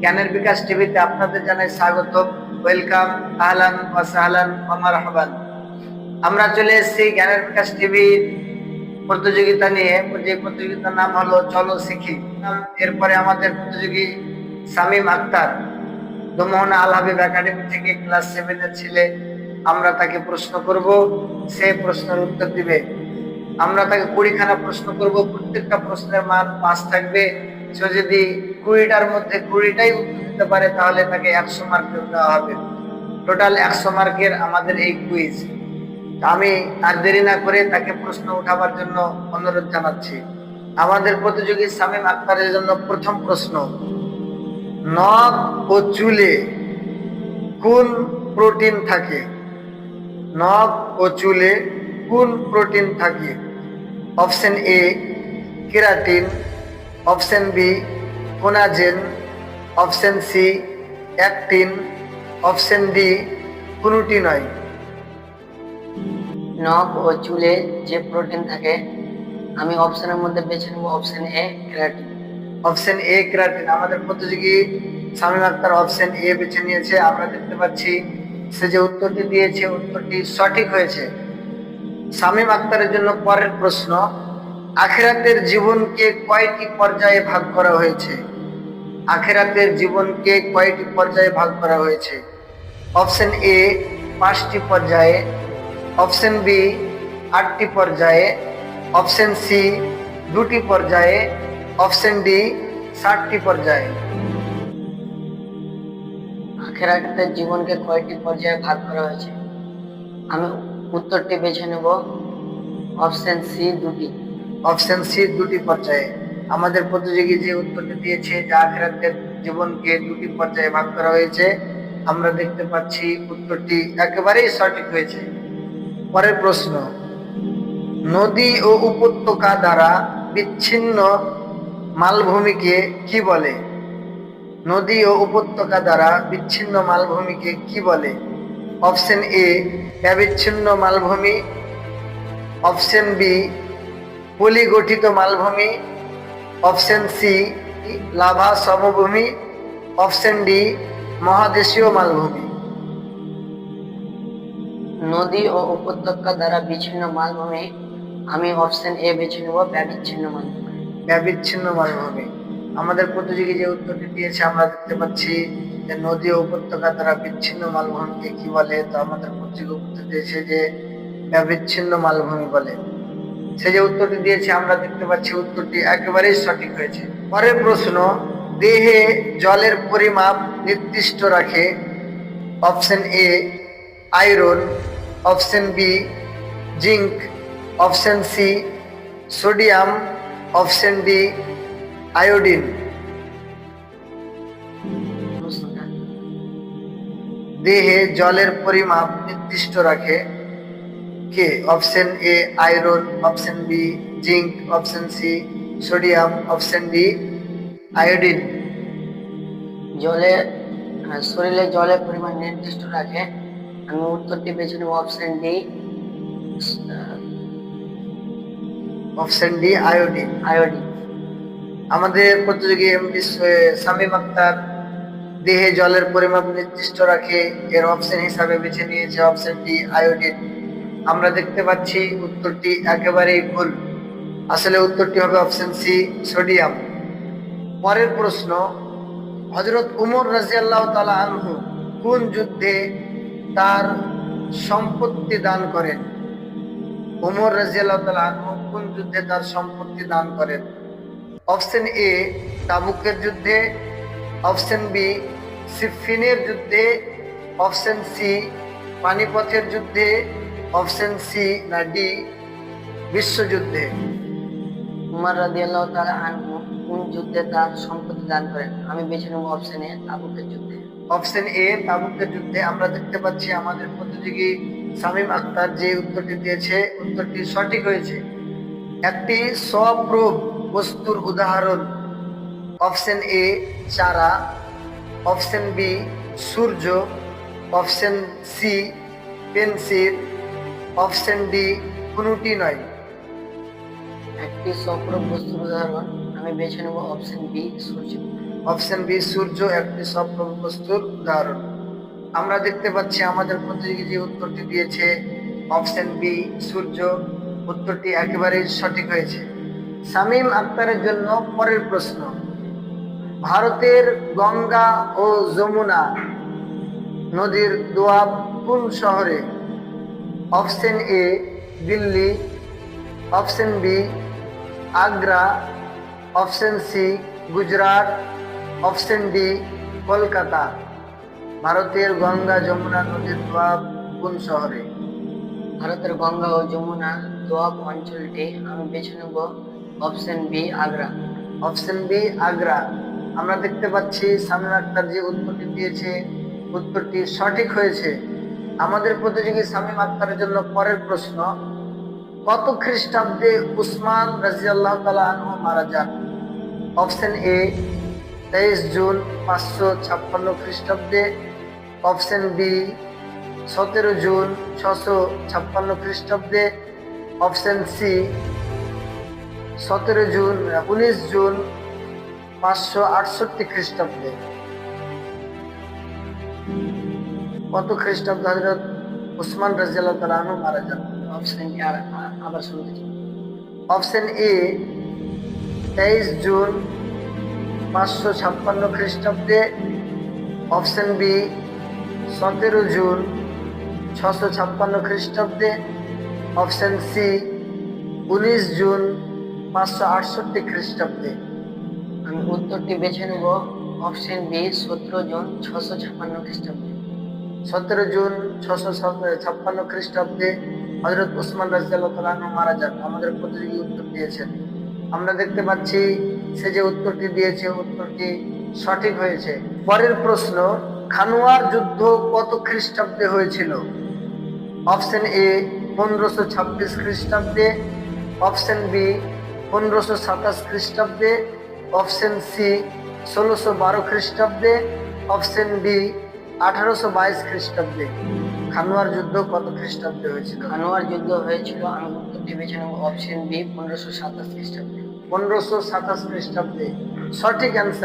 জ্ঞানের বিকাশ টিভিতে আপনাদের জানাই স্বাগত। ওয়েলকাম, আহলান ওয়া সাহলান ওয়া আমরা চলে এসেছি জ্ঞানের বিকাশ টিভির প্রতিযোগিতা নিয়ে। যে প্রতিযোগিতার নাম হলো চলো শিখি। এরপরে আমাদের প্রতিযোগী সামিম আক্তার, দমোহনা আল হাবিব একাডেমি থেকে ক্লাস সেভেনের ছেলে। আমরা তাকে প্রশ্ন করব, সে প্রশ্নের উত্তর দিবে। আমরা তাকে কুড়িখানা প্রশ্ন করব, প্রত্যেকটা প্রশ্নের মান পাঁচ থাকবে। সে যদি কুড়িটার মধ্যে কুড়িটাই উত্তর দিতে পারে, তাহলে তাকে একশো মার্ক দেওয়া হবে। টোটাল একশো মার্কের আমাদের এই কুইজ আমি আর দেরি না করে তাকে প্রশ্ন উঠাবার জন্য অনুরোধ জানাচ্ছি। আমাদের প্রতিযোগী সামিম আক্তারের জন্য প্রথম প্রশ্ন। নখ ও চুলে কোন প্রোটিন থাকে? নখ ও চুলে কোন প্রোটিন থাকে? Option A keratin option B collagen option C actin option D কোনটি নয়। নখ ও চুলে যে প্রোটিন থাকে আমি অপশনের মধ্যে বেছে নেব option A keratin option A keratin আমাদের প্রতিযোগী শামীম আক্তার অপশন এ বেছে নিয়েছে। আমরা দেখতে পাচ্ছি সে যে উত্তরটি দিয়েছে উত্তরটি সঠিক হয়েছে। শামীম আক্তারের জন্য পরের প্রশ্ন আখেরাতের জীবনকে কয়টি পর্যায়ে ভাগ করা হয়েছে? আখেরাতের জীবনকে কয়টি পর্যায়ে ভাগ করা হয়েছে? অপশন এ পাঁচটি পর্যায়ে। অপশন বি আটটি পর্যায়ে। অপশন সি দুটি পর্যায়ে। অপশন ডি ষাটটি পর্যায়ে। আখেরাতের জীবনকে কয়টি পর্যায়ে ভাগ করা হয়েছে? আমি উত্তরটি বেছে নেব। অপশন সি দুটি। অপশন সি দুটি পর্যায়ে। আমাদের প্রতিযোগী যে উত্তরটি দিয়েছে, যা আখেরাতের জীবনকে দুটি পর্যায়ে ভাগ করা হয়েছে, আমরা দেখতে পাচ্ছি উত্তরটি একেবারেই সঠিক হয়েছে। পরের প্রশ্ন, নদী ও উপত্যকা দ্বারা বিচ্ছিন্ন মালভূমিকে কি বলে? নদী ও উপত্যকা দ্বারা বিচ্ছিন্ন মালভূমিকে কি বলে? অপশন এ ব্যবিচ্ছিন্ন মালভূমি। অপশন বি, পলিগঠিত মালভূমি। অপশন সি লাভা সমভূমি। অপশন ডি মহাদেশীয় মালভূমি। নদী ও উপত্যকা দ্বারা বিচ্ছিন্ন মালভূমি। আমি অপশন এ বেছে নেব ব্যবিচ্ছিন্ন মালভূমি। ব্যবিচ্ছিন্ন মালভূমি। আমাদের প্রতিযোগী যে উত্তরটি দিয়েছে আমরা দেখতে পাচ্ছি যে নদী ও উপত্যকা দ্বারা বিচ্ছিন্ন মালভূমিকে কি বলে তো আমাদের প্রতিযোগী উত্তর দিয়েছে যে ব্যবিচ্ছিন্ন মালভূমি বলে। সে যে উত্তরটি দিয়েছে, আমরা দেখতে পাচ্ছি উত্তরটি একেবারেই সঠিক হয়েছে। পরের প্রশ্ন, দেহে জলের পরিমাপ নির্দিষ্ট রাখে option A, iron, option B, zinc, option C, sodium, option D, iodine. দেহে জলের পরিমাপ নির্দিষ্ট রাখে কে option A iron option B zinc option C sodium option D iodine জলে শরীরে জলের পরিমাণ নির্দিষ্ট রাখে। আমি উত্তরটি বেছে নেব option D option D iodine iodine আমাদের প্রতিযোগী এমডি শামীম আক্তার দেহে জলের পরিমাপ নির্দিষ্ট রাখে। এর অপশন হিসাবে বেছে নিয়েছে অপশন ডি আয়োডিন আমরা দেখতে পাচ্ছি উত্তরটি একেবারেই ভুল। আসলে উত্তরটি হবে অপশন সি সোডিয়াম পরের প্রশ্ন হজরত উমর রাজিয়াল্লাহ তালা আনহু কোন যুদ্ধে তার সম্পত্তি দান করেন? উমর রাজিয়াল্লাহ তালা আনহু কোন যুদ্ধে তার সম্পত্তি দান করেন? অপশন এ তাবুকের যুদ্ধে। অপশন বি সিফিনের যুদ্ধে। অপশন সি পানিপথের যুদ্ধে। অপশন সি না ডি বিশ্বযুদ্ধে। উমর রাদিয়াল্লাহু তাআলা আনহু কোন যুদ্ধে তার সম্পত্তি দান করেন। আমি বেছে নেব অপশন এ তাবুকের যুদ্ধে। অপশন এ তাবুকের যুদ্ধে আমরা দেখতে পাচ্ছি আমাদের প্রতিযোগী শামীম আক্তার যে উত্তরটি দিয়েছে, উত্তরটি সঠিক হয়েছে। একটি স্বপ্রভ বস্তুর উদাহরণ। অপশন এ চারা, অপশন বি সূর্য, option C pencil option D, কোনোটি নয়। একটি সক্র বস্তুর উদাহরণ, আমি বেছে নেব অপশন বি, সূর্য। অপশন বি, সূর্য, একটি স্বপ্ন বস্তুর উদাহরণ। আমরা দেখতে পাচ্ছি আমাদের প্রতিযোগী যে উত্তরটি দিয়েছে, অপশন বি, সূর্য, উত্তরটি একেবারেই সঠিক হয়েছে। শামীম আক্তারের জন্য পরের প্রশ্ন, ভারতের গঙ্গা ও যমুনা নদীর দোয়াব কোন শহরে? Option A Delhi option B Agra option C Gujarat option D Kolkata. ভারতের গঙ্গা যমুনা নদীর দোয়াব কোন শহরে? ভারতের গঙ্গা ও যমুনা দোয়াব অঞ্চলটি আমি বেছে নেব option B Agra. Option B Agra. আমরা দেখতে পাচ্ছি সামিম আক্তার যে উত্তরটি দিয়েছে উত্তরটি সঠিক হয়েছে। আমাদের প্রতিযোগী সামিম আক্তারের জন্য পরের প্রশ্ন, কত খ্রিস্টাব্দে উসমান রাজিয়াল্লাহ তালা মারা যান? অপশন এ, তেইশ জুন পাঁচশো ছাপ্পান্ন খ্রিস্টাব্দে। অপশন বি, সতেরো জুন ছশো ছাপ্পান্ন খ্রিস্টাব্দে। অপশন সি, সতেরো জুন উনিশ জুন পাঁচশো আটষট্টি খ্রিস্টাব্দে। কত খ্রিস্টাব্দে হজরত উসমান রাজিয়াল্লাহ তালা মারা যান। অপশন আর আবার চাই অপশন এ, তেইশ জুন পাঁচশো ছাপ্পান্ন খ্রিস্টাব্দে অপশন বি, সতেরো জুন ছশো ছাপ্পান্ন খ্রিস্টাব্দে অপশন সি, উনিশ জুন পাঁচশো আটষট্টি খ্রিস্টাব্দে। আমি উত্তরটি বেছে নেব। অপশন বি, সতেরো জন ছশো ছাপ্পান্ন খ্রিস্টাব্দে। সতেরো জুন ছশো ছাপ্পান্ন খ্রিস্টাব্দে হজরত তাআলা আনহু মারা যান। আমাদের প্রতিযোগী উত্তর দিয়েছেন। আমরা দেখতে পাচ্ছি সে যে উত্তরটি দিয়েছে, উত্তরটি সঠিক হয়েছে। পরের প্রশ্ন, খানুয়ার যুদ্ধ কত খ্রিস্টাব্দে হয়েছিল? অপশন এ, পনেরোশো ছাব্বিশ খ্রিস্টাব্দে। অপশন বি, পনেরোশো সাতাশ খ্রিস্টাব্দে। অপশন সি, ষোলোশো বারো খ্রিস্টাব্দে। অপশন ডি আঠারোশো বাইশ খ্রিস্টাব্দে খানোয়ার যুদ্ধ কত খ্রিস্টাব্দে হয়েছিল? খানোয়ার যুদ্ধ হয়েছিল আমি উত্তরটি বেছে নেব অপশন বি পনেরোশো সাতাশ খ্রিস্টাব্দে। পনেরোশো সাতাশ খ্রিস্টাব্দে। সঠিক অ্যান্সার